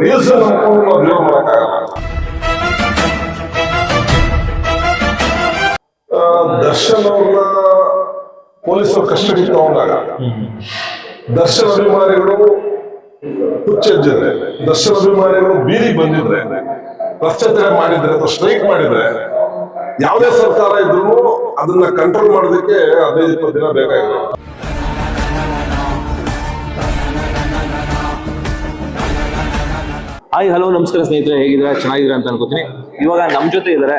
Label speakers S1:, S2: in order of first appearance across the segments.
S1: Reels ನಂಬ್ಕೊಂಡು ನಾವು ಮಾಡೋಕ್ಕಾಗಲ್ಲ. ದರ್ಶನ್ ಅವ್ರನ್ನ ಪೊಲೀಸರು ಕಸ್ಟಡಿ ತಗೊಂಡಾಗ, ದರ್ಶನ್ ಅಭಿಮಾನಿಗಳು ಹುಚ್ಚೆಜ್ಜಿದ್ರೆ ದರ್ಶನ್ ಅಭಿಮಾನಿಗಳು ಬೀದಿಗೆ ಬಂದಿದ್ರೆ ತಡೆ ಮಾಡಿದ್ರೆ ಅಥವಾ ಸ್ಟ್ರೈಕ್ ಮಾಡಿದ್ರೆ, ಯಾವುದೇ ಸರ್ಕಾರ ಇದ್ರು ಅದನ್ನ ಕಂಟ್ರೋಲ್ ಮಾಡೋದಕ್ಕೆ ಹದಿನೈದು, ಇಪ್ಪತ್ತು ದಿನ ಬೇಕಾಗಿದೆ
S2: ಹಾಯ್ ಹಲೋ ನಮಸ್ಕಾರ ಸ್ನೇಹಿತರೆ ಹೇಗಿದ್ದೀರಾ? ಚೆನ್ನಾಗಿದ್ದೀರಾ ಅಂತ ಅನ್ಕೋತೀನಿ. ಇವಾಗ ನಮ್ಮ ಜೊತೆ ಇದ್ದಾರೆ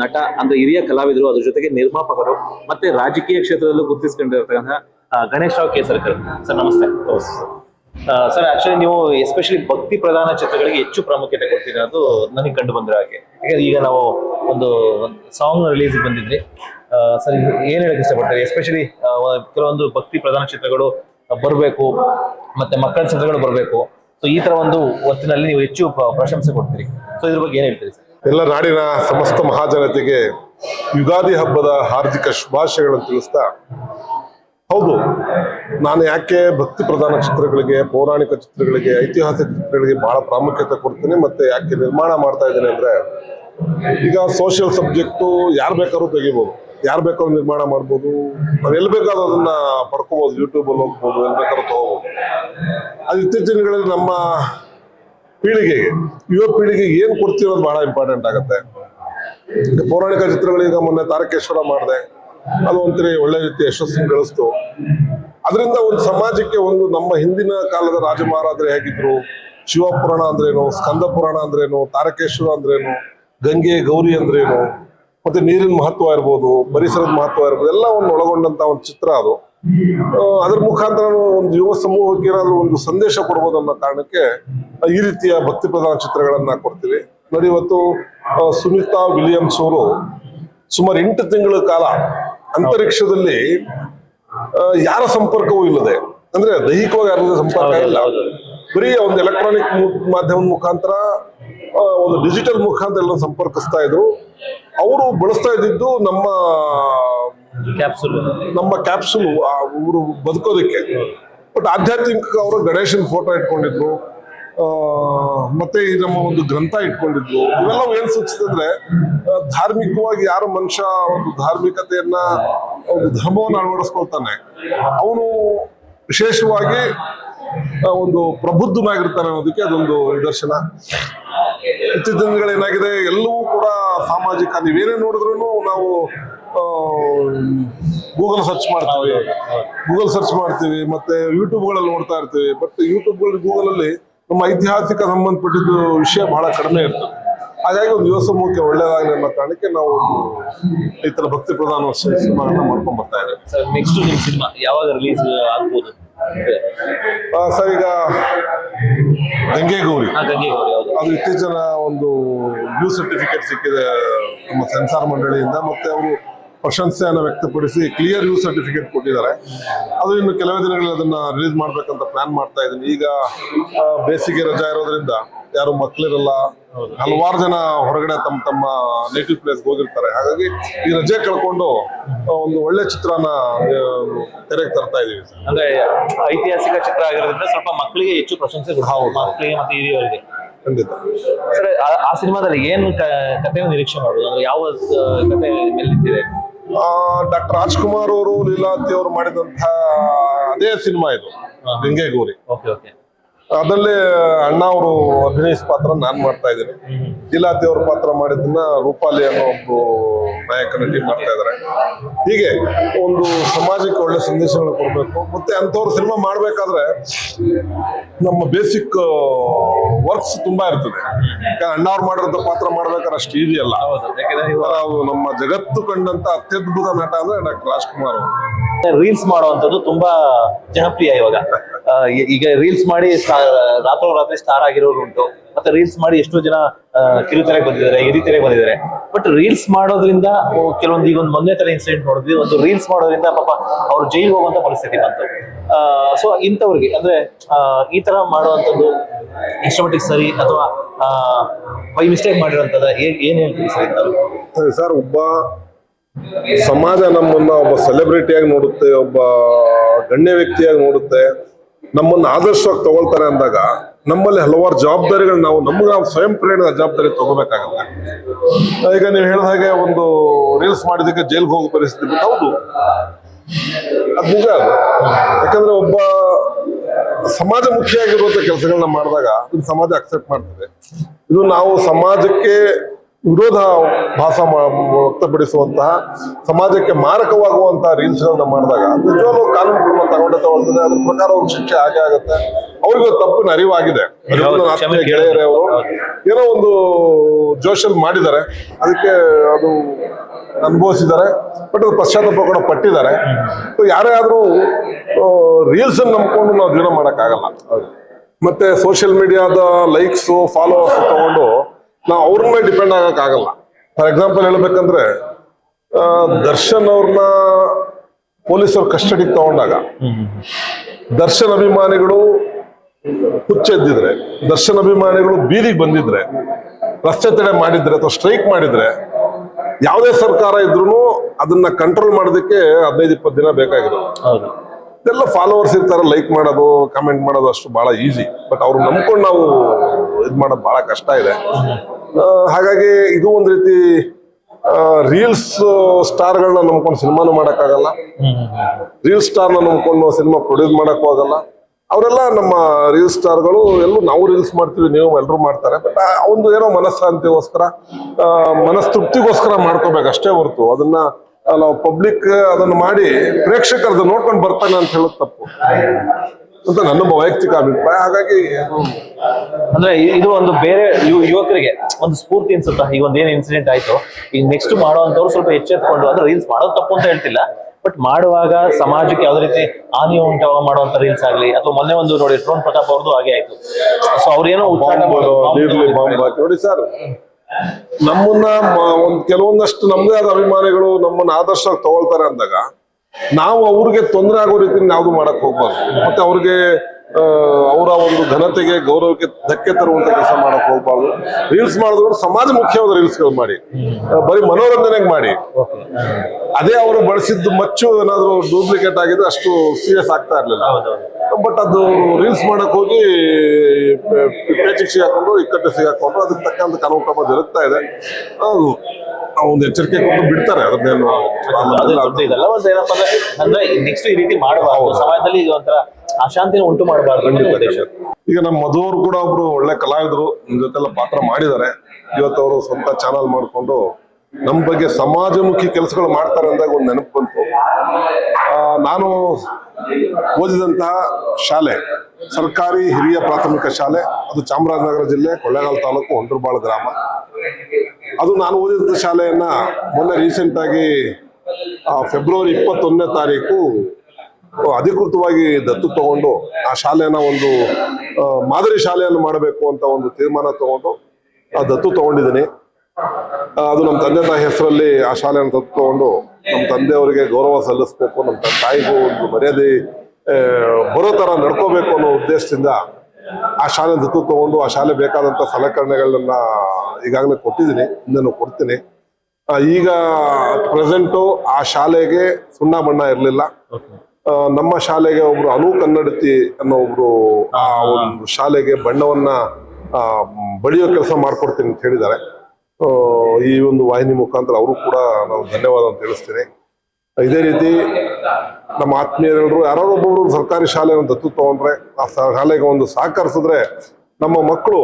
S2: ನಟ ಅಂದ್ರೆ ಹಿರಿಯ ಕಲಾವಿದರು ಅದ್ರ ಜೊತೆಗೆ ನಿರ್ಮಾಪಕರು ಮತ್ತೆ ರಾಜಕೀಯ ಕ್ಷೇತ್ರದಲ್ಲೂ ಗುರುತಿಸ್ಕೊಂಡಿರ್ತಕ್ಕಂತಹ ಆ, ಗಣೇಶ್ ರಾವ್ ಕೇಸರ್ಕರ್. ಸರ್ ನಮಸ್ತೆ. ಸರ್. ಆಕ್ಚುಲಿ ನೀವು ಎಸ್ಪೆಷಲಿ ಭಕ್ತಿ ಪ್ರಧಾನ ಚಿತ್ರಗಳಿಗೆ ಹೆಚ್ಚು ಪ್ರಾಮುಖ್ಯತೆ ಕೊಡ್ತಿರೋದು ನನಗೆ ಕಂಡು ಬಂದಿರೋ ಹಾಗೆ. ಯಾಕಂದ್ರೆ ಈಗ ನಾವು ಒಂದು ಸಾಂಗ್ ರಿಲೀಸ್ ಬಂದಿದ್ರಿ ಸರ್ ಏನ್ ಹೇಳಕ್ ಇಷ್ಟಪಡ್ತಾರೆ? ಎಸ್ಪೆಷಲಿ ಕೆಲವೊಂದು ಭಕ್ತಿ ಪ್ರಧಾನ ಚಿತ್ರಗಳು ಬರಬೇಕು ಮತ್ತೆ ಮಕ್ಕಳ ಚಿತ್ರಗಳು ಬರಬೇಕು. ಸೊ ಈ ತರ ಒಂದು ಒತ್ತಿನಲ್ಲಿ ನೀವು ಹೆಚ್ಚು ಪ್ರಶಂಸೆ ಕೊಡ್ತೀರಿ. ಸೊ ಇದ್ರ ಬಗ್ಗೆ ಏನ್ ಹೇಳ್ತೀರಿ
S1: ಎಲ್ಲ ನಾಡಿನ ಸಮಸ್ತ ಮಹಾಜನತೆಗೆ ಯುಗಾದಿ ಹಬ್ಬದ ಹಾರ್ದಿಕ ಶುಭಾಶಯಗಳನ್ನು ತಿಳಿಸ್ತಾ, ಹೌದು, ನಾನು ಯಾಕೆ ಭಕ್ತಿ ಪ್ರಧಾನ ಚಿತ್ರಗಳಿಗೆ, ಪೌರಾಣಿಕ ಚಿತ್ರಗಳಿಗೆ, ಐತಿಹಾಸಿಕ ಚಿತ್ರಗಳಿಗೆ ಬಹಳ ಪ್ರಾಮುಖ್ಯತೆ ಕೊಡ್ತೀನಿ ಮತ್ತೆ ಯಾಕೆ ನಿರ್ಮಾಣ ಮಾಡ್ತಾ ಇದ್ದೀನಿ ಅಂದ್ರೆ, ಈಗ ಸೋಷಿಯಲ್ ಸಬ್ಜೆಕ್ಟು ಯಾರು ಬೇಕಾದ್ರೂ ತೆಗಿಬೋದು. ಯಾರು ಬೇಕಾದ್ರೂ ನಿರ್ಮಾಣ ಮಾಡ್ಬೋದು. ನಾವು ಎಲ್ಲಿ ಬೇಕಾದ್ರೂ ಅದನ್ನ ಪಡ್ಕೋಬಹುದು ಯೂಟ್ಯೂಬ್ ಅಲ್ಲಿ ಹೋಗ್ಬೋದು ಎಲ್ಲಿ ಬೇಕಾದ್ರೂ ತಗೋಬಹುದು ಅದು ಇತ್ತೀಚಿನ ದಿನಗಳಲ್ಲಿ ನಮ್ಮ ಪೀಳಿಗೆಗೆ, ಯುವ ಪೀಳಿಗೆಗೆ ಏನ್ ಅನ್ನೋದು ಬಹಳ ಇಂಪಾರ್ಟೆಂಟ್ ಆಗುತ್ತೆ. ಪೌರಾಣಿಕ ಚಿತ್ರಗಳೀಗ ಮೊನ್ನೆ ತಾರಕೇಶ್ವರ ಮಾಡಿದೆ. ಅದು ಒಂಥರ ಒಳ್ಳೆ ರೀತಿ ಯಶಸ್ಸನ್ನು ಗಳಿಸ್ತು. ಅದರಿಂದ ಒಂದು ಸಮಾಜಕ್ಕೆ ಒಂದು ನಮ್ಮ ಹಿಂದಿನ ಕಾಲದ ರಾಜ ಮಹಾರಾಜರು ಹೇಗಿದ್ರು? ಶಿವಪುರಾಣ ಅಂದ್ರೇನು ಸ್ಕಂದ ಪುರಾಣ ಅಂದ್ರೇನು, ತಾರಕೇಶ್ವರ ಅಂದ್ರೇನು, ಗಂಗೆ ಗೌರಿ ಅಂದ್ರೇನು ಮತ್ತೆ ನೀರಿನ ಮಹತ್ವ ಇರ್ಬೋದು ಪರಿಸರದ ಮಹತ್ವ ಇರ್ಬೋದು ಎಲ್ಲವನ್ನು ಒಳಗೊಂಡಂತ ಒಂದು ಚಿತ್ರ ಅದು. ಅದ್ರ ಮುಖಾಂತರ ಒಂದು ಯುವ ಸಮೂಹಕ್ಕೆ ಏನಾದ್ರು ಒಂದು ಸಂದೇಶ ಕೊಡ್ಬೋದು ಅನ್ನೋ ಕಾರಣಕ್ಕೆ ಈ ರೀತಿಯ ಭಕ್ತಿ ಪ್ರಧಾನ ಚಿತ್ರಗಳನ್ನ ಕೊಡ್ತೀವಿ. ನೋಡಿ ಇವತ್ತು ಸುಮಿತಾ ಸುನೀತಾ ವಿಲಿಯಮ್ಸ್ ಅವರು ಸುಮಾರು ಎಂಟು ತಿಂಗಳ ಕಾಲ ಅಂತರಿಕ್ಷದಲ್ಲಿ ಯಾರ ಸಂಪರ್ಕವೂ ಇಲ್ಲದೆ ಅಂದ್ರೆ ದೈಹಿಕವಾಗಿ ಯಾರ ಸಂಪರ್ಕ ಇಲ್ಲ. ಬರೀ ಒಂದು ಎಲೆಕ್ಟ್ರಾನಿಕ್ ಮಾಧ್ಯಮದ ಮುಖಾಂತರ ಒಂದು ಡಿಜಿಟಲ್ ಮುಖಾಂತರ ಎಲ್ಲ ಸಂಪರ್ಕಿಸ್ತಾ ಇದ್ರು. ಅವರು ಬಳಸ್ತಾ ಇದ್ದಿದ್ದು ನಮ್ಮ
S2: ಕ್ಯಾಪ್ಸುಲ್
S1: ನಮ್ಮ ಕ್ಯಾಪ್ಸುಲ್ ಊರು ಬದುಕೋದಕ್ಕೆ. ಬಟ್ ಆಧ್ಯಾತ್ಮಿಕ ಅವರು ಗಣೇಶನ್ ಫೋಟೋ ಇಟ್ಕೊಂಡಿದ್ರು. ಮತ್ತೆ ಈ ನಮ್ಮ ಒಂದು ಗ್ರಂಥ ಇಟ್ಕೊಂಡಿದ್ರು. ಇವೆಲ್ಲ ಏನ್ ಸೂಚಿಸಿದ್ರೆ ಧಾರ್ಮಿಕವಾಗಿ ಯಾರು ಮನುಷ್ಯ ಒಂದು ಧಾರ್ಮಿಕತೆಯನ್ನ ಒಂದು ಧರ್ಮವನ್ನು ಅಳವಡಿಸ್ಕೊಳ್ತಾನೆ ಅವನು ವಿಶೇಷವಾಗಿ ಒಂದು ಪ್ರಬುದ್ಧನಾಗಿರ್ತಾನೆ ಅನ್ನೋದಕ್ಕೆ ಅದೊಂದು ನಿದರ್ಶನ. ಇತ್ತೀಚಿನ ದಿನಗಳೇನಾಗಿದೆ ಎಲ್ಲವೂ ಕೂಡ ಸಾಮಾಜಿಕ ನೀವೇನೇ ನೋಡಿದ್ರು ನಾವು ಗೂಗಲ್ ಸರ್ಚ್ ಮಾಡ್ತೀವಿ. ಗೂಗಲ್ ಸರ್ಚ್ ಮಾಡ್ತೀವಿ ಮತ್ತೆ ಯೂಟ್ಯೂಬ್ಗಳಲ್ಲಿ ನೋಡ್ತಾ ಇರ್ತೀವಿ. ಬಟ್ ಯೂಟ್ಯೂಬ್ಗಳಲ್ಲಿ ಗೂಗಲಲ್ಲಿ ನಮ್ಮ ಐತಿಹಾಸಿಕ ಸಂಬಂಧಪಟ್ಟಿದ್ದು ವಿಷಯ ಬಹಳ ಕಡಿಮೆ ಇರ್ತದೆ. ಹಾಗಾಗಿ ಒಂದು ಯುವ ಸಮೂಹಕ್ಕೆ ಒಳ್ಳೇದಾಗಲಿ ಅನ್ನೋ ಕಾರಣಕ್ಕೆ ನಾವು ಈ ತರ ಭಕ್ತಿ ಪ್ರಧಾನ ಸಿನಿಮಾಗಳನ್ನ ಮಾಡ್ಕೊಂಡ್ ಬರ್ತಾ ಇದ್ದೇವೆ.
S2: ಸರ್ ನೆಕ್ಸ್ಟ್ ನಿಮ್ಮ ಸಿನಿಮಾ ಯಾವಾಗ ರಿಲೀಸ್ ಆಗ್ಬೋದು?
S1: ಸರ್ ಈಗ ಗಂಗೆ ಗೌರಿ
S2: ಆ ಗಂಗೆ ಗೌರಿ
S1: ಅದು ಇತ್ತೀಚಿನ ಒಂದು ಬ್ಲೂ ಸರ್ಟಿಫಿಕೇಟ್ ಸಿಕ್ಕಿದೆ ನಮ್ಮ ಸೆನ್ಸಾರ್ ಮಂಡಳಿಯಿಂದ ಮತ್ತೆ ಅವರು ಪ್ರಶಂಸೆಯನ್ನು ವ್ಯಕ್ತಪಡಿಸಿ ಕ್ಲಿಯರ್ ಯೂ ಸರ್ಟಿಫಿಕೇಟ್ ಕೊಟ್ಟಿದ್ದಾರೆ. ಅದು ಇನ್ನು ಕೆಲವೇ ದಿನಗಳಲ್ಲಿ ಅದನ್ನ ರಿಲೀಸ್ ಮಾಡ್ಬೇಕಂತ ಪ್ಲಾನ್ ಮಾಡ್ತಾ ಇದ್ದೀನಿ. ಈಗ ಬೇಸಿಗೆ ರಜಾ ಇರೋದ್ರಿಂದ ಯಾರು ಮಕ್ಕಳಿರಲ್ಲ ಹಲವಾರು ಜನ ಹೊರಗಡೆ ತಮ್ಮ ತಮ್ಮ ನೇಟಿವ್ ಪ್ಲೇಸ್ ಹೋಗಿರ್ತಾರೆ. ಹಾಗಾಗಿ ಈ ರಜೆ ಕಳ್ಕೊಂಡು ಒಂದು ಒಳ್ಳೆ ಚಿತ್ರನ ತೆರೆಗೆ ತರ್ತಾ ಇದೀವಿ ಸರ್.
S2: ಅಂದ್ರೆ ಐತಿಹಾಸಿಕ ಚಿತ್ರ ಆಗಿರೋದ್ರಿಂದ ಸ್ವಲ್ಪ ಮಕ್ಕಳಿಗೆ ಹೆಚ್ಚು ಪ್ರಶಂಸೆ. ಮಕ್ಕಳಿಗೆ ಮತ್ತೆ ಹಿರಿಯರಿಗೆ
S1: ಖಂಡಿತ.
S2: ಸರ್ ಆ- ಸಿನಿಮಾದಲ್ಲಿ ಏನು ಕಥೆಯನ್ನು ನಿರೀಕ್ಷೆ ಮಾಡೋದು? ಅಂದ್ರೆ ಯಾವ ಕಥೆ ಮೇಲೆ ನಿಂತಿದೆ?
S1: ಡಾಕ್ಟರ್ ರಾಜ್ಕುಮಾರ್ ಅವರು ಲೀಲಾವತಿ ಅವರು ಮಾಡಿದಂತಹ ಅದೇ ಸಿನಿಮಾ ಇದು ಗಂಗೆ ಗೌರಿ
S2: ಓಕೆ ಓಕೆ.
S1: ಅದರಲ್ಲಿ ಅಣ್ಣ ಅವರು ಅಭಿನಯಿಸ್ ಪಾತ್ರ ನಾನು ಮಾಡ್ತಾ ಇದ್ದೀನಿ. ಅವ್ರ ಪಾತ್ರ ಮಾಡಿದ್ದನ್ನ ರೂಪಾಲಿ ಅನ್ನೋ ಒಬ್ರು ನಾಯಕ ನಟಿ ಮಾಡ್ತಾ ಇದ್ದಾರೆ ಹೀಗೆ ಒಂದು ಸಮಾಜಕ್ಕೆ ಒಳ್ಳೆ ಸಂದೇಶಗಳು ಕೊಡಬೇಕು. ಮತ್ತೆ ಅಂಥವ್ರು ಸಿನಿಮಾ ಮಾಡ್ಬೇಕಾದ್ರೆ ನಮ್ಮ ಬೇಸಿಕ್ ವರ್ಕ್ಸ್ ತುಂಬಾ ಇರ್ತದೆ. ಯಾಕಂದ್ರೆ ಅಣ್ಣ ಅವ್ರು ಮಾಡಿರೋ ಪಾತ್ರ ಮಾಡ್ಬೇಕಾದ್ರೆ ಅಷ್ಟು ಈಸಿ ಅಲ್ಲ. ನಮ್ಮ ಜಗತ್ತು ಕಂಡಂತ ಅತ್ಯದ್ಭುತ ನಟ ಅಂದ್ರೆ ಡಾಕ್ಟರ್ ರಾಜ್ಕುಮಾರ್ ಅವರು.
S2: ರೀಲ್ಸ್ ಮಾಡುವಂತದ್ದು ತುಂಬಾ ಜನಪ್ರಿಯ ಇವಾಗ. ಈಗ ರೀಲ್ಸ್ ಮಾಡಿ ರಾತ್ರೋ ರಾತ್ರಿ ಸ್ಟಾರ್ ಆಗಿರೋರು ಉಂಟು. ಮತ್ತೆ ರೀಲ್ಸ್ ಮಾಡಿ ಎಷ್ಟೋ ಜನ ಕಿರುತೆರೆಗೆ ಬಂದಿದ್ದಾರೆ, ಹಿರಿತೆರೆಗೆ ಬಂದಿದ್ದಾರೆ. ಬಟ್ ರೀಲ್ಸ್ ಮಾಡೋದ್ರಿಂದ ಕೆಲವೊಂದು ಈಗ ಒಂದು ಮೊನ್ನೆ ತರ ಇನ್ಸಿಡೆಂಟ್ ನೋಡಿದ್ವಿ. ಒಂದು ರೀಲ್ಸ್ ಮಾಡೋದ್ರಿಂದ ಪಾಪ ಅವ್ರು ಜೈಲ್ ಹೋಗುವಂತ ಪರಿಸ್ಥಿತಿ ಬಂತು. ಸೊ ಇಂಥವ್ರಿಗೆ, ಅಂದ್ರೆ ಈ ತರ ಮಾಡುವಂತದ್ದು ಎಷ್ಟು ಸರಿ ಅಥವಾ ಬೈ ಮಿಸ್ಟೇಕ್ ಮಾಡಿರೋಂಥದ್ದು ಏನ್ ಹೇಳ್ತೀವಿ ಸರ್ ಇಂಥವ್ರು?
S1: ಸರ್ ಒಬ್ಬ ಸಮಾಜ ನಮ್ಮನ್ನ ಒಬ್ಬ ಸೆಲೆಬ್ರಿಟಿಯಾಗಿ ನೋಡುತ್ತೆ, ಒಬ್ಬ ಗಣ್ಯ ವ್ಯಕ್ತಿಯಾಗಿ ನೋಡುತ್ತೆ ನಮ್ಮನ್ನ ಆದರ್ಶವಾಗಿ ತಗೊಳ್ತಾರೆ ಅಂದಾಗ ನಮ್ಮಲ್ಲಿ ಹಲವಾರು ಜವಾಬ್ದಾರಿಗಳು ನಾವು ನಮ್ಗೆ ಸ್ವಯಂ ಪ್ರೇರಣೆ ಜವಾಬ್ದಾರಿ ತಗೋಬೇಕಾಗತ್ತೆ. ಈಗ ನೀವು ಹೇಳಿದ ಹಾಗೆ ಒಂದು ರೀಲ್ಸ್ ಮಾಡಿದಕ್ಕೆ ಜೈಲ್ಗೆ ಹೋಗೋ ಪರಿಸ್ಥಿತಿ ಹೌದು. ಅದು ನಿಜ ಅದು. ಯಾಕಂದ್ರೆ ಒಬ್ಬ ಸಮಾಜಮುಖಿಯಾಗಿರುವಂತ ಕೆಲಸಗಳನ್ನ ಮಾಡಿದಾಗ ಸಮಾಜ ಅಕ್ಸೆಪ್ಟ್ ಮಾಡ್ತದೆ. ಇದು ನಾವು ಸಮಾಜಕ್ಕೆ ವಿರೋಧ ಭಾಸ ವ್ಯಕ್ತಪಡಿಸುವಂತಹ ಸಮಾಜಕ್ಕೆ ಮಾರಕವಾಗುವಂತಹ ರೀಲ್ಸ್ಗಳನ್ನ ಮಾಡಿದಾಗ ನಿಜವಾಗ್ಲೂ ಕಾನೂನು ಕ್ರಮ ತಗೊಂಡೇ ತಗೊಳ್ತದೆ ಅದ್ರ ಪ್ರಕಾರ ಅವ್ರಿಗೆ ಶಿಕ್ಷೆ ಆಗೇ ಆಗುತ್ತೆ. ಅವ್ರಿಗೂ ತಪ್ಪಿನ ಅರಿವಾಗಿದೆ. ಗೆಳೆಯರೇ ಅವರು ಏನೋ ಒಂದು ಜೋಶಲ್ ಮಾಡಿದ್ದಾರೆ. ಅದಕ್ಕೆ ಅದು ಅನುಭವಿಸಿದ್ದಾರೆ. ಬಟ್ ಅದು ಪಶ್ಚಾತ್ತಾಪ ಕೂಡ ಪಟ್ಟಿದ್ದಾರೆ. ಯಾರೇ ಆದ್ರೂ ರೀಲ್ಸ್ ನಂಬ್ಕೊಂಡು ನಾವು ಜೀವನ ಮಾಡೋಕ್ಕಾಗಲ್ಲ. ಮತ್ತೆ ಸೋಷಿಯಲ್ ಮೀಡಿಯಾದ ಲೈಕ್ಸ್ ಫಾಲೋವರ್ಸ್ ತಗೊಂಡು ನಾವು ಅವ್ರ ಮೇಲೆ ಡಿಪೆಂಡ್ ಆಗಕ್ಕಾಗಲ್ಲ ಫಾರ್ ಎಕ್ಸಾಂಪಲ್ ಹೇಳ್ಬೇಕಂದ್ರೆ ದರ್ಶನ್ ಅವ್ರನ್ನ ಪೊಲೀಸರು ಕಸ್ಟಡಿಗೆ ತಗೊಂಡಾಗ ದರ್ಶನ್ ಅಭಿಮಾನಿಗಳು ಹುಚ್ಚೆದ್ದಿದ್ರೆ ದರ್ಶನ್ ಅಭಿಮಾನಿಗಳು ಬೀದಿಗೆ ಬಂದಿದ್ರೆ ರಸ್ತೆ ತಡೆ ಮಾಡಿದ್ರೆ ಅಥವಾ ಸ್ಟ್ರೈಕ್ ಮಾಡಿದ್ರೆ ಯಾವುದೇ ಸರ್ಕಾರ ಇದ್ರು ಅದನ್ನ ಕಂಟ್ರೋಲ್ ಮಾಡೋದಕ್ಕೆ ಹದಿನೈದು ಇಪ್ಪತ್ತು ದಿನ ಬೇಕಾಗಿರೋದು. ಇದೆಲ್ಲ ಫಾಲೋವರ್ಸ್ ಇರ್ತಾರೆ ಲೈಕ್ ಮಾಡೋದು ಕಮೆಂಟ್ ಮಾಡೋದು ಅಷ್ಟು ಬಹಳ ಈಸಿ ಬಟ್ ಅವ್ರು ನಂಬ್ಕೊಂಡು ನಾವು ಇದು ಮಾಡೋದು ಬಹಳ ಕಷ್ಟ ಇದೆ. ಹಾಗಾಗಿ ಇದು ಒಂದು ರೀತಿ ರೀಲ್ಸ್ ಸ್ಟಾರ್ಗಳನ್ನ ನಂಬ್ಕೊಂಡು ಸಿನಿಮಾನು ಮಾಡೋಕ್ಕಾಗಲ್ಲ. ರೀಲ್ ಸ್ಟಾರ್ನ ನಂಬ್ಕೊಂಡು ಸಿನಿಮಾ ಪ್ರೊಡ್ಯೂಸ್ ಮಾಡೋಕ್ಕೂ ಆಗಲ್ಲ. ಅವರೆಲ್ಲ ನಮ್ಮ ರೀಲ್ ಸ್ಟಾರ್ಗಳು, ಎಲ್ಲೂ ನಾವು ರೀಲ್ಸ್ ಮಾಡ್ತೀವಿ, ನೀವು ಎಲ್ಲರೂ ಮಾಡ್ತಾರೆ. ಬಟ್ ಒಂದು ಏನೋ ಮನಸ್ಸಾಂತಿಗೋಸ್ಕರ ಮನಸ್ತೃಪ್ತಿಗೋಸ್ಕರ ಮಾಡ್ಕೋಬೇಕು ಅಷ್ಟೇ ಹೊರತು. ಅದನ್ನ ನಾವು ಪಬ್ಲಿಕ್ ಅದನ್ನ ಮಾಡಿ ಪ್ರೇಕ್ಷಕರದ್ದು ನೋಡ್ಕೊಂಡು ಬರ್ತಾನೆ ಅಂತ ಹೇಳೋದು ತಪ್ಪು. ಅಂತ ನನ್ನ ವೈಯಕ್ತಿಕ ಅಭಿಪ್ರಾಯ. ಹಾಗಾಗಿ
S2: ಅಂದ್ರೆ ಇದು ಒಂದು ಬೇರೆ ಯುವಕರಿಗೆ ಒಂದು ಸ್ಫೂರ್ತಿ ಅನ್ಸುತ್ತಾ? ಈಗ ಒಂದ್ ಏನ್ ಇನ್ಸಿಡೆಂಟ್ ಆಯ್ತು? ಈಗ ನೆಕ್ಸ್ಟ್ ಮಾಡುವಂತವ್ರು ಸ್ವಲ್ಪ ಎಚ್ಚೆತ್ಕೊಂಡು ಅಂದ್ರೆ ರೀಲ್ಸ್ ಮಾಡೋದು ತಪ್ಪು ಅಂತ ಹೇಳ್ತಿಲ್ಲ. ಬಟ್ ಮಾಡುವಾಗ ಸಮಾಜಕ್ಕೆ ಯಾವ್ದು ರೀತಿ ಹಾನಿ ಉಂಟು ಮಾಡುವಂತ ರೀಲ್ಸ್ ಆಗ್ಲಿ ಅಥವಾ ಮೊನ್ನೆ ಒಂದು ನೋಡಿ ಡ್ರೋನ್ ಪ್ರತಾಪ್ ಅವ್ರದ್ದು ಹಾಗೆ ಆಯ್ತು. ಸೊ ಅವ್ರೇನೋ
S1: ನೋಡಿ ಸರ್ ನಮ್ಮನ್ನ ಒಂದ್ ಕೆಲವೊಂದಷ್ಟು ನಮ್ದೇ ಆದ ಅಭಿಮಾನಿಗಳು ನಮ್ಮನ್ನ ಆದರ್ಶವಾಗಿ ತಗೊಳ್ತಾರೆ ಅಂದಾಗ ನಾವು ಅವ್ರಿಗೆ ತೊಂದರೆ ಆಗೋ ರೀತಿ ಯಾವ್ದು ಮಾಡಕ್ ಹೋಗ್ಬಾರ್ದು. ಮತ್ತೆ ಅವ್ರಿಗೆ ಅವರ ಒಂದು ಘನತೆಗೆ ಗೌರವಕ್ಕೆ ಧಕ್ಕೆ ತರುವಂತ ಕೆಲಸ ಮಾಡಕ್ ಹೋಗ್ಬಾರ್ದು. ರೀಲ್ಸ್ ಮಾಡಿದ್ರು ಸಮಾಜ ಮುಖ್ಯವಾದ ರೀಲ್ಸ್ಗಳು ಮಾಡಿ. ಬರೀ ಮನೋರಂಜನೆಗೆ ಮಾಡಿ. ಅದೇ ಅವರು ಬಳಸಿದ್ದು ಮಚ್ಚು ಏನಾದ್ರು ಡೂಪ್ಲಿಕೇಟ್ ಆಗಿದ್ರೆ ಅಷ್ಟು ಸೀರಿಯಸ್ ಆಗ್ತಾ ಇರ್ಲಿಲ್ಲ. ಬಟ್ ಅದು ರೀಲ್ಸ್ ಮಾಡಕ್ ಹೋಗಿ ಪೇಚಿಗೆ ಸಿಗಾಕೊಂಡು, ಇಕ್ಕಟ್ಟು ಸಿಗಾಕೊಂಡು, ಅದಕ್ಕೆ ತಕ್ಕಂತ ಕಾನೂನು ಕ್ರಮ ಜರುಗ್ತಾ ಇದೆ. ಒಂದು ಎಚ್ಚರಿಕೆ ಕೊಟ್ಟು ಬಿಡ್ತಾರೆ ಅದನ್ನೇನು
S2: ಇದಲ್ಲ ಒಂದು ಏನಪ್ಪ ಅಂದ್ರೆ ಅಂದ್ರೆ ನೆಕ್ಸ್ಟ್ ಈ ರೀತಿ ಮಾಡಬಾರ್ದು ಸಮಾಜದಲ್ಲಿ ಒಂಥರ ಅಶಾಂತಿನ ಉಂಟು ಮಾಡಬಾರ್ದು
S1: ಈಗ ನಮ್ಮ ಮಧುವರು ಕೂಡ ಒಬ್ರು ಒಳ್ಳೆ ಕಲಾವಿದರು ನಿಮ್ ಜೊತೆಲ್ಲ ಪಾತ್ರ ಮಾಡಿದ್ದಾರೆ. ಇವತ್ತು ಅವರು ಸ್ವಂತ ಚಾನಲ್ ಮಾಡಿಕೊಂಡು ನಮ್ಮ ಬಗ್ಗೆ ಸಮಾಜಮುಖಿ ಕೆಲಸಗಳು ಮಾಡ್ತಾರೆ ಅಂದಾಗ ಒಂದು ನೆನಪು ಬಂತು. ಆ, ನಾನು ಓದಿದಂತಹ ಶಾಲೆ, ಸರ್ಕಾರಿ ಹಿರಿಯ ಪ್ರಾಥಮಿಕ ಶಾಲೆ, ಅದು ಚಾಮರಾಜನಗರ ಜಿಲ್ಲೆ, ಕೊಳ್ಳೇಗಾಲ ತಾಲೂಕು ಹೊಂಡ್ರಬಾಳ ಗ್ರಾಮ. ಅದು ನಾನು ಓದಿದಂಥ ಶಾಲೆಯನ್ನ ಮೊನ್ನೆ ರೀಸೆಂಟ್ ಆಗಿ ಫೆಬ್ರವರಿ ಇಪ್ಪತ್ತೊಂದನೇ ತಾರೀಕು ಅಧಿಕೃತವಾಗಿ ದತ್ತು ತಗೊಂಡು, ಆ ಶಾಲೆಯನ್ನ ಒಂದು ಮಾದರಿ ಶಾಲೆಯನ್ನು ಮಾಡಬೇಕು ಅಂತ ಒಂದು ತೀರ್ಮಾನ ತಗೊಂಡು, ಆ, ದತ್ತು ತಗೊಂಡಿದ್ದೀನಿ. ಅದು ನಮ್ಮ ತಂದೆ ತಾಯಿ ಹೆಸರಲ್ಲಿ ಆ ಶಾಲೆಯನ್ನು ತತ್ತು ತಗೊಂಡು ನಮ್ಮ ತಂದೆಯವರಿಗೆ ಗೌರವ ಸಲ್ಲಿಸಬೇಕು ನಮ್ಮ ತಾಯಿಗೂ ಒಂದು ಮರ್ಯಾದೆ ಬರೋ ಥರ ನಡ್ಕೋಬೇಕು ಅನ್ನೋ ಉದ್ದೇಶದಿಂದ ಆ ಶಾಲೆ ದತ್ತು ತಗೊಂಡು ಆ ಶಾಲೆ ಬೇಕಾದಂಥ ಸಲಕರಣೆಗಳನ್ನ ಈಗಾಗಲೇ ಕೊಟ್ಟಿದ್ದೀನಿ ಇನ್ನೂ ಕೊಡ್ತೀನಿ. ಈಗ ಪ್ರೆಸೆಂಟು ಆ ಶಾಲೆಗೆ ಸುಣ್ಣ ಬಣ್ಣ ಇರಲಿಲ್ಲ. ನಮ್ಮ ಶಾಲೆಗೆ ಒಬ್ರು ಅನು ಕನ್ನಡತಿ ಅನ್ನೋ ಒಬ್ರು ಆ ಒಂದು ಶಾಲೆಗೆ ಬಣ್ಣವನ್ನ ಬಳಿಯೋ ಕೆಲಸ ಮಾಡ್ಕೊಡ್ತೀನಿ ಅಂತ ಹೇಳಿದ್ದಾರೆ. ಈ ಒಂದು ವಾಹಿನಿ ಮುಖಾಂತರ ಅವರು ಕೂಡ ನಾವು ಧನ್ಯವಾದ ಅಂತ ತಿಳಿಸ್ತೀನಿ. ಇದೇ ರೀತಿ ನಮ್ಮ ಆತ್ಮೀಯರೆಲ್ಲರೂ ಯಾರೋ ಒಬ್ಬೊಬ್ರು ಸರ್ಕಾರಿ ಶಾಲೆಯನ್ನು ದತ್ತು ತಗೊಂಡ್ರೆ, ಆ ಶಾಲೆಗೆ ಒಂದು ಸಹಕರಿಸಿದ್ರೆ ನಮ್ಮ ಮಕ್ಕಳು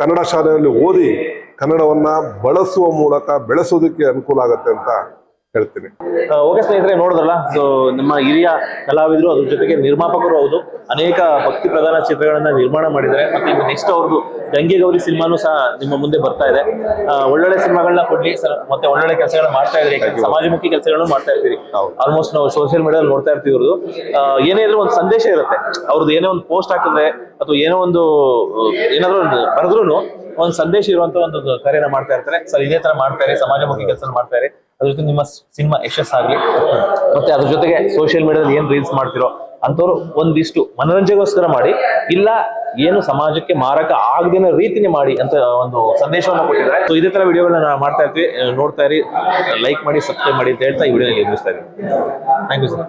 S1: ಕನ್ನಡ ಶಾಲೆಯಲ್ಲಿ ಓದಿ ಕನ್ನಡವನ್ನ ಬಳಸುವ ಮೂಲಕ ಬೆಳೆಸೋದಕ್ಕೆ ಅನುಕೂಲ ಆಗತ್ತೆ ಅಂತ ಹೇಳ್ತೀನಿ.
S2: ಓಕೆ ಸ್ನೇಹಿತರೆ ನೋಡಿದ್ರಲ್ಲ ಸೊ ನಮ್ಮ ಹಿರಿಯ ಕಲಾವಿದರು ಅದ್ರ ಜೊತೆಗೆ ನಿರ್ಮಾಪಕರು ಹೌದು. ಅನೇಕ ಭಕ್ತಿ ಪ್ರಧಾನ ಚಿತ್ರಗಳನ್ನ ನಿರ್ಮಾಣ ಮಾಡಿದ್ದಾರೆ. ಮತ್ತೆ ನೆಕ್ಸ್ಟ್ ಅವ್ರದ್ದು ಗಂಗೆ ಗೌರಿ ಸಿನಿಮಾನು ಸಹ ನಿಮ್ಮ ಮುಂದೆ ಬರ್ತಾ ಇದೆ. ಒಳ್ಳೊಳ್ಳೆ ಸಿನಿಮಾಗಳನ್ನ ಕೊಡ್ಲಿ ಸರ್. ಮತ್ತೆ ಒಳ್ಳೊಳ್ಳೆ ಕೆಲಸಗಳನ್ನ ಮಾಡ್ತಾ ಇದ್ರಿ. ಸಮಾಜಮುಖಿ ಕೆಲಸಗಳನ್ನು ಮಾಡ್ತಾ ಇರ್ತೀರಿ. ಆಲ್ಮೋಸ್ಟ್ ನಾವು ಸೋಷಿಯಲ್ ಮೀಡಿಯಾದಲ್ಲಿ ನೋಡ್ತಾ ಇರ್ತೀವಿ ಇವ್ರದ್ದು. ಏನೇ ಇದ್ರೂ ಒಂದು ಸಂದೇಶ ಇರುತ್ತೆ. ಅವ್ರದ್ದು ಏನೋ ಒಂದು ಪೋಸ್ಟ್ ಹಾಕಿದ್ರೆ ಅಥವಾ ಏನೋ ಒಂದು ಏನಾದ್ರೂ ಏನಾದ್ರು ಒಂದು ಬರೆದ್ರು ಒಂದು ಸಂದೇಶ ಇರುವಂತ ಒಂದು ಕಾರ್ಯನ ಮಾಡ್ತಾ ಇರ್ತಾರೆ. ಸರ್ ಇದೇ ತರ ಮಾಡ್ತಾರೆ ಸಮಾಜಮುಖಿ ಕೆಲಸ ಮಾಡ್ತಾರೆ ಅದ್ರ ಜೊತೆ ನಿಮ್ಮ ಸಿನಿಮಾ ಆಗ್ಲಿ, ಮತ್ತೆ ಅದ್ರ ಜೊತೆಗೆ ಸೋಷಿಯಲ್ ಮೀಡಿಯಾದಲ್ಲಿ ಏನ್ ರೀಲ್ಸ್ ಮಾಡ್ತಿರೋ ಅಂತವ್ರು ಒಂದಿಷ್ಟು ಮನೋರಂಜನೆಗೋಸ್ಕರ ಮಾಡಿ, ಇಲ್ಲ ಏನು ಸಮಾಜಕ್ಕೆ ಮಾರಕ ಆಗದಿನ ರೀತಿನೇ ಮಾಡಿ ಅಂತ ಒಂದು ಸಂದೇಶವನ್ನು ಕೊಟ್ಟಿದ್ದಾರೆ. ಸೊ ಇದೇ ತರ ವಿಡಿಯೋಗಳನ್ನ ಮಾಡ್ತಾ ಇರ್ತೀವಿ ನೋಡ್ತಾ ಇರಿ ಲೈಕ್ ಮಾಡಿ ಸಬ್ಸ್ಕ್ರೈಬ್ ಮಾಡಿ ಅಂತ ಹೇಳ್ತಾ ಈ ವಿಡಿಯೋ ನಿರ್ಮಿಸ್ತಾ ಇದ್ದೀವಿ ಥ್ಯಾಂಕ್ ಯು ಸರ್